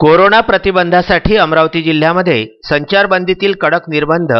Corona प्रतिबंधासाठी अमरावती जिल्ह्यामध्ये संचारबंदीतील कडक निर्बंध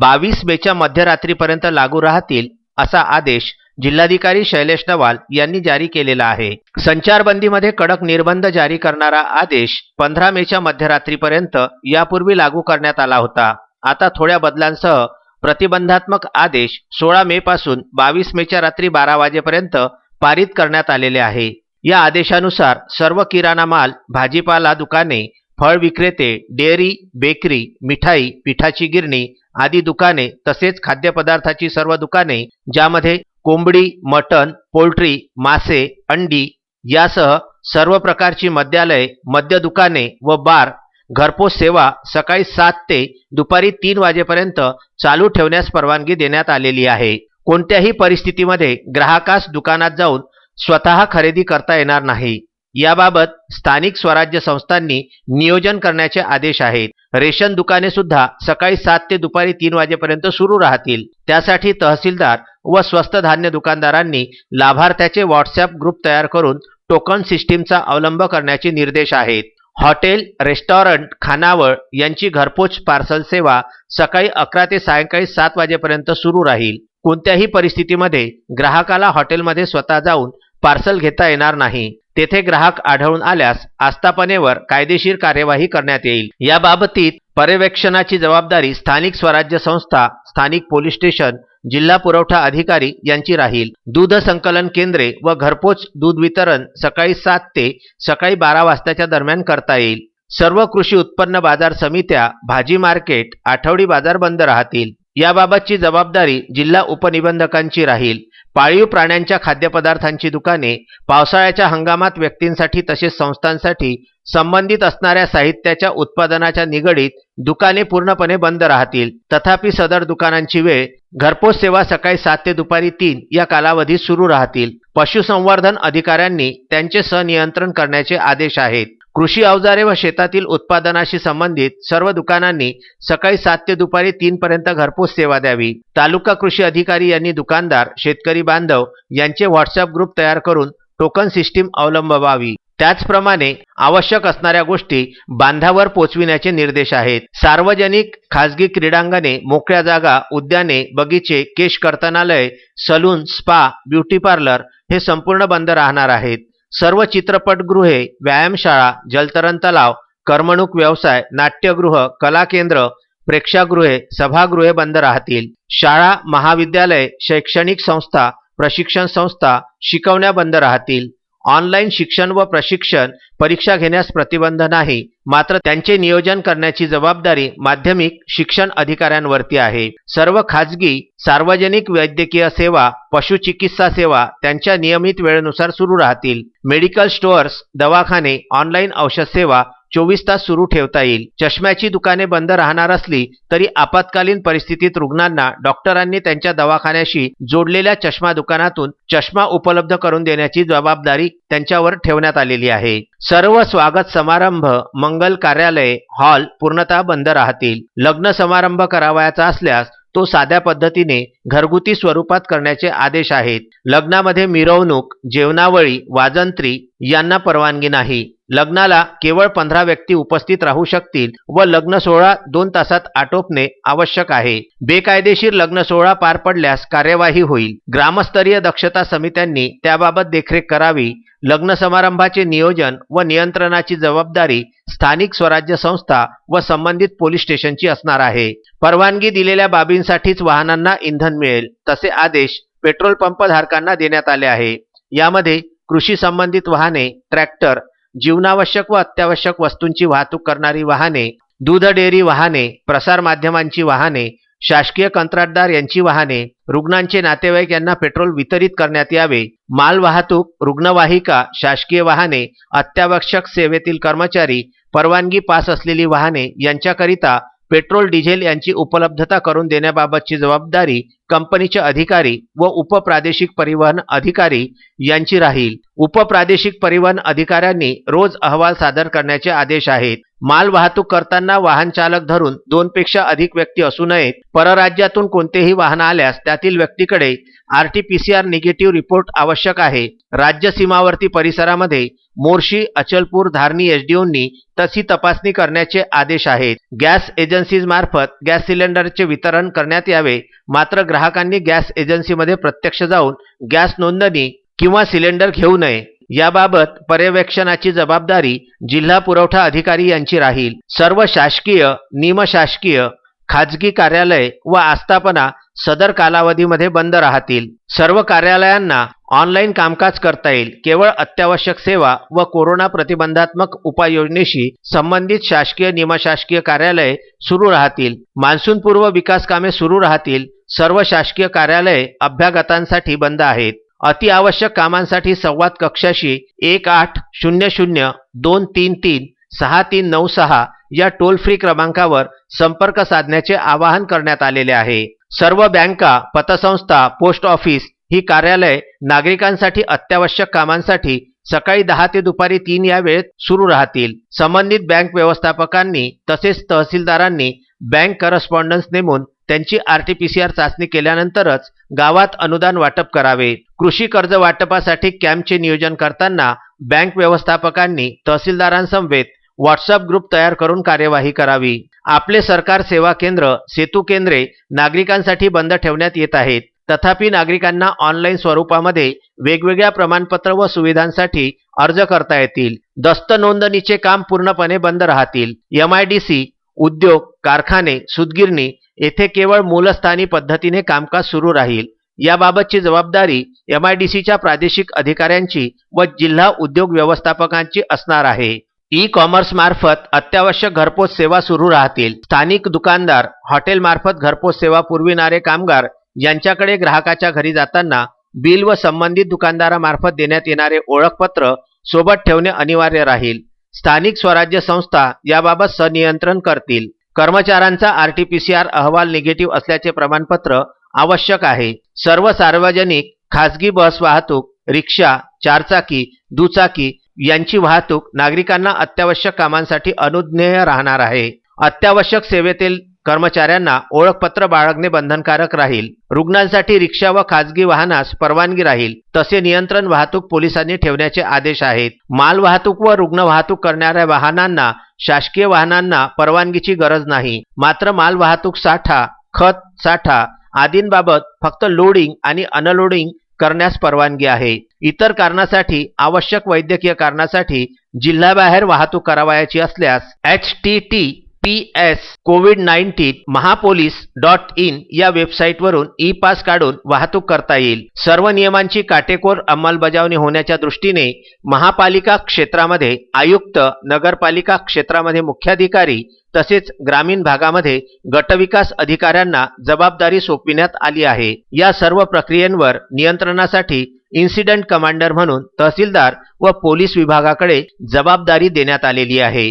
बावीस मेच्या मध्यरात्रीपर्यंत लागू राहतील असा आदेश जिल्हाधिकारी शैलेश नवाल यांनी जारी केलेला आहे. संचारबंदीमध्ये कडक निर्बंध जारी करणारा आदेश पंधरा मेच्या मध्यरात्रीपर्यंत यापूर्वी लागू करण्यात आला होता. आता थोड्या बदलांसह प्रतिबंधात्मक आदेश सोळा मे पासून बावीस मेच्या रात्री बारा वाजेपर्यंत पारित करण्यात आलेले आहे. या आदेशानुसार सर्व किराणा माल भाजीपाला दुकाने फळ विक्रेते डेअरी बेकरी मिठाई पिठाची गिरणी आदी दुकाने तसेच खाद्यपदार्थाची सर्व दुकाने ज्यामध्ये कोंबडी मटण पोल्ट्री मासे अंडी यासह सर्व प्रकारची मद्यालय मद्य दुकाने व बार घरपोच सेवा सकाळी सात ते दुपारी तीन वाजेपर्यंत चालू ठेवण्यास परवानगी देण्यात आलेली आहे. कोणत्याही परिस्थितीमध्ये ग्राहकास दुकानात जाऊन स्वतः खरेदी करता येणार नाही. याबाबत स्थानिक स्वराज्य संस्थांनी नियोजन करण्याचे आदेश आहेत. रेशन दुकाने सुद्धा सकाळी सात ते दुपारी तीन वाजेपर्यंत सुरू राहतील. त्यासाठी तहसीलदार व स्वस्त धान्य दुकानदारांनी लाभार्थ्याचे व्हॉट्सॲप ग्रुप तयार करून टोकन सिस्टीमचा अवलंब करण्याचे निर्देश आहेत. हॉटेल रेस्टॉरंट खानावळ यांची घरपोच पार्सल सेवा सकाळी अकरा ते सायंकाळी सात वाजेपर्यंत सुरू राहील. कोणत्याही परिस्थितीमध्ये ग्राहकाला हॉटेलमध्ये स्वतः जाऊन पार्सल घेता येणार नाही. तेथे ग्राहक आढळून आल्यास आस्थापनेवर कायदेशीर कार्यवाही करण्यात येईल. याबाबतीत पर्यवेक्षणाची जबाबदारी स्थानिक स्वराज्य संस्था स्थानिक पोलीस स्टेशन जिल्हा पुरवठा अधिकारी यांची राहील. दूध संकलन केंद्रे व घरपोच दूध वितरण सकाळी सात ते सकाळी बारा वाजताच्या दरम्यान करता येईल. सर्व कृषी उत्पन्न बाजार समित्या भाजी मार्केट आठवडी बाजार बंद राहतील. याबाबतची जबाबदारी जिल्हा उपनिबंधकांची राहील. पाळीव प्राण्यांच्या खाद्यपदार्थांची दुकाने पावसाळ्याच्या हंगामात व्यक्तींसाठी तसेच संस्थांसाठी संबंधित असणाऱ्या साहित्याच्या उत्पादनाच्या निगडीत दुकाने पूर्णपणे बंद राहतील. तथापि सदर दुकानांची वेळ घरपोच सेवा सकाळी सात ते दुपारी तीन या कालावधीत सुरू राहतील. पशुसंवर्धन अधिकाऱ्यांनी त्यांचे सनियंत्रण करण्याचे आदेश आहेत. कृषी अवजारे व शेतातील उत्पादनाशी संबंधित सर्व दुकानांनी सकाळी सात ते दुपारी तीन पर्यंत घरपोच सेवा द्यावी. तालुका कृषी अधिकारी यांनी दुकानदार शेतकरी बांधव यांचे व्हॉट्सअप ग्रुप तयार करून टोकन सिस्टीम अवलंबवावी. त्याचप्रमाणे आवश्यक असणाऱ्या गोष्टी बांधावर पोचविण्याचे निर्देश आहेत. सार्वजनिक खाजगी क्रीडांगणे मोकळ्या जागा उद्याने बगीचे केश कर्तनालय सलून स्पा ब्युटी पार्लर हे संपूर्ण बंद राहणार आहेत. सर्व चित्रपटगृहे व्यायामशाळा जलतरण तलाव करमणूक व्यवसाय नाट्यगृह कला केंद्र प्रेक्षागृहे सभागृहे बंद राहतील. शाळा महाविद्यालय शैक्षणिक संस्था प्रशिक्षण संस्था शिकवण्या बंद राहतील. ऑनलाईन शिक्षण व प्रशिक्षण परीक्षा घेण्यास प्रतिबंध नाही मात्र त्यांचे नियोजन करण्याची जबाबदारी माध्यमिक शिक्षण अधिकाऱ्यांवरती आहे. सर्व खाजगी सार्वजनिक वैद्यकीय सेवा पशुचिकित्सा सेवा त्यांच्या नियमित वेळेनुसार सुरू राहतील. मेडिकल स्टोअर्स दवाखाने ऑनलाईन औषध सेवा चोवीस तास सुरू ठेवता येईल. चष्म्याची दुकाने बंद राहणार असली तरी आपत्कालीन परिस्थितीत रुग्णांना डॉक्टरांनी त्यांच्या दवाखान्याशी जोडलेल्या चष्मा दुकानातून चष्मा उपलब्ध करून देण्याची जबाबदारी त्यांच्यावर ठेवण्यात आलेली आहे. सर्व स्वागत समारंभ मंगल कार्यालय हॉल पूर्णतः बंद राहतील. लग्न समारंभ करावयाचा असल्यास तो साध्या पद्धतीने घरगुती स्वरूपात करण्याचे आदेश आहेत. लग्नामध्ये मिरवणूक जेवणावळी वाजंत्री यांना परवानगी नाही. लग्नाला केवळ पंधरा व्यक्ती उपस्थित राहू शकतील व लग्न सोहळा दोन तासात आटोपणे आवश्यक आहे. बेकायदेशीर लग्न सोहळा पार पडल्यास कार्यवाही होईल. ग्रामस्तरीय दक्षता समित्यांनी त्याबाबत देखरेख करावी. लग्न समारंभाचे नियोजन व नियंत्रणाची जबाबदारी स्थानिक स्वराज्य संस्था व संबंधित पोलीस स्टेशनची असणार आहे. परवानगी दिलेल्या बाबींसाठीच वाहनांना इंधन मिळेल तसे आदेश पेट्रोल पंप धारकांना देण्यात आले आहे. यामध्ये कृषी संबंधित वाहने ट्रॅक्टर जीवनावश्यक व अत्यावश्यक वस्तूंची वाहतूक करणारी वाहने दूध डेअरी वाहने प्रसार माध्यमांची वाहने शासकीय कंत्राटदार यांची वाहने रुग्णांचे नातेवाईक यांना पेट्रोल वितरित करण्यात यावे. माल वाहतूक रुग्णवाहिका शासकीय वाहने अत्यावश्यक सेवेतील कर्मचारी परवानगी पास असलेली वाहने यांच्याकरिता पेट्रोल डिझेल यांची उपलब्धता करून देण्याबाबतची जबाबदारी कंपनीचे अधिकारी व उपप्रादेशिक परिवहन अधिकारी यांची राहील. उपप्रादेशिक परिवहन अधिकाऱ्यांनी रोज अहवाल सादर करण्याचे आदेश आहेत. माल वाहतूक करताना वाहन चालक धरून दोनपेक्षा अधिक व्यक्ती असू नयेत. परराज्यातून कोणतेही वाहन आल्यास त्यातील व्यक्तीकडे आरटीपीसीआर निगेटिव्ह रिपोर्ट आवश्यक आहे. राज्य सीमावर्ती परिसरामध्ये मोर्शी अचलपूर धारणी एसडीओंनी तशी तपासणी करण्याचे आदेश आहेत. गॅस एजन्सीज मार्फत गॅस सिलेंडरचे वितरण करण्यात यावे. मात्र ग्राहकांनी गॅस एजन्सीमध्ये प्रत्यक्ष जाऊन गॅस नोंदणी किंवा सिलेंडर घेऊ नये. याबाबत पर्यवेक्षणाची जबाबदारी जिल्हा पुरवठा अधिकारी यांची राहील. सर्व शासकीय निमशासकीय खाजगी कार्यालय व आस्थापना सदर कालावधीमध्ये बंद राहतील. सर्व कार्यालयांना ऑनलाईन कामकाज करता येईल. केवळ अत्यावश्यक सेवा व कोरोना प्रतिबंधात्मक उपाययोजनेशी संबंधित शासकीय निमशासकीय कार्यालये सुरू राहतील. मान्सूनपूर्व विकास कामे सुरू राहतील. सर्व शासकीय कार्यालये अभ्यागतांसाठी बंद आहेत. अतिआवश्यक कामांसाठी संवाद कक्षाशी एक आठ शून्य शून्य दोन तीन तीन सहा तीन नऊ सहा या टोल फ्री क्रमांकावर संपर्क साधण्याचे आवाहन करण्यात आलेले आहे. सर्व बँका पतसंस्था पोस्ट ऑफिस ही कार्यालय नागरिकांसाठी अत्यावश्यक कामांसाठी सकाळी दहा ते दुपारी तीन या वेळेत सुरू राहतील. संबंधित बँक व्यवस्थापकांनी तसेच तहसीलदारांनी बँक करस्पॉन्डन्स नेमून त्यांची आरटीपीसीआर चाचणी केल्यानंतरच गावात अनुदान वाटप करावे. कृषी कर्ज वाटपासाठी कॅम्पचे नियोजन करताना बँक व्यवस्थापकांनी तहसीलदारांसमवेत व्हॉट्सअप ग्रुप तयार करून कार्यवाही करावी. आपले सरकार सेवा केंद्र सेतू केंद्रे नागरिकांसाठी बंद ठेवण्यात येत आहेत. तथापि नागरिकांना ऑनलाईन स्वरूपामध्ये वेगवेगळ्या प्रमाणपत्र व सुविधांसाठी अर्ज करता येतील. दस्त नोंदणीचे काम पूर्णपणे बंद राहतील. एम आयडीसी उद्योग कारखाने सुतगिरणी येथे केवळ मूलस्थानी पद्धतीने कामकाज सुरू राहील. याबाबतची जबाबदारी एमआयडीसीच्या प्रादेशिक अधिकाऱ्यांची व जिल्हा उद्योग व्यवस्थापकांची असणार आहे. ई कॉमर्स मार्फत अत्यावश्यक घरपोच सेवा सुरू राहतील. स्थानिक दुकानदार हॉटेल मार्फत घरपोच सेवा पुरविणारे कामगार यांच्याकडे ग्राहकाच्या घरी जाताना बिल व संबंधित दुकानदारामार्फत देण्यात येणारे ओळखपत्र सोबत ठेवणे अनिवार्य राहील. स्थानिक स्वराज्य संस्था याबाबत सनियंत्रण करतील. कर्मचाऱ्यांचा आरटीपीसीआर अहवाल निगेटिव्ह असल्याचे प्रमाणपत्र आवश्यक आहे. सर्व सार्वजनिक खासगी बस वाहतूक रिक्षा चारचाकी दुचाकी यांची वाहतूक नागरिकांना अत्यावश्यक कामांसाठी अनुज्ञेय राहणार आहे. अत्यावश्यक सेवेतील कर्मचाऱ्यांना ओळखपत्र बाळगणे बंधनकारक राहील. रुग्णांसाठी रिक्षा व खाजगी वाहनास परवानगी राहील. तसे नियंत्रण वाहतूक पोलिसांनी ठेवण्याचे आदेश आहेत. माल वाहतूक व रुग्ण वाहतूक करणाऱ्या वाहनांना शासकीय वाहनांना परवानगीची गरज नाही. मात्र माल वाहतूक साठा खत साठा आदींबाबत फक्त लोडिंग आणि अनलोडिंग करण्यास परवानगी आहे. इतर कारणासाठी आवश्यक वैद्यकीय कारणासाठी जिल्ह्याबाहेर वाहतूक करावयाची असल्यास H T T P S covid nineteen Mahapolice dot in या वेबसाईटवरून ई पास काढून वाहतूक करता येईल. सर्व नियमांची काटेकोर अंमलबजावणी होण्याच्या दृष्टीने महापालिका क्षेत्रामध्ये आयुक्त नगरपालिका क्षेत्रामध्ये मुख्याधिकारी तसेच ग्रामीण भागामध्ये गटविकास अधिकाऱ्यांना जबाबदारी सोपविण्यात आली आहे. या सर्व प्रक्रियेवर नियंत्रणासाठी इन्सिडेंट कमांडर म्हणून तहसीलदार व पोलीस विभागाकडे जबाबदारी देण्यात आलेली आहे.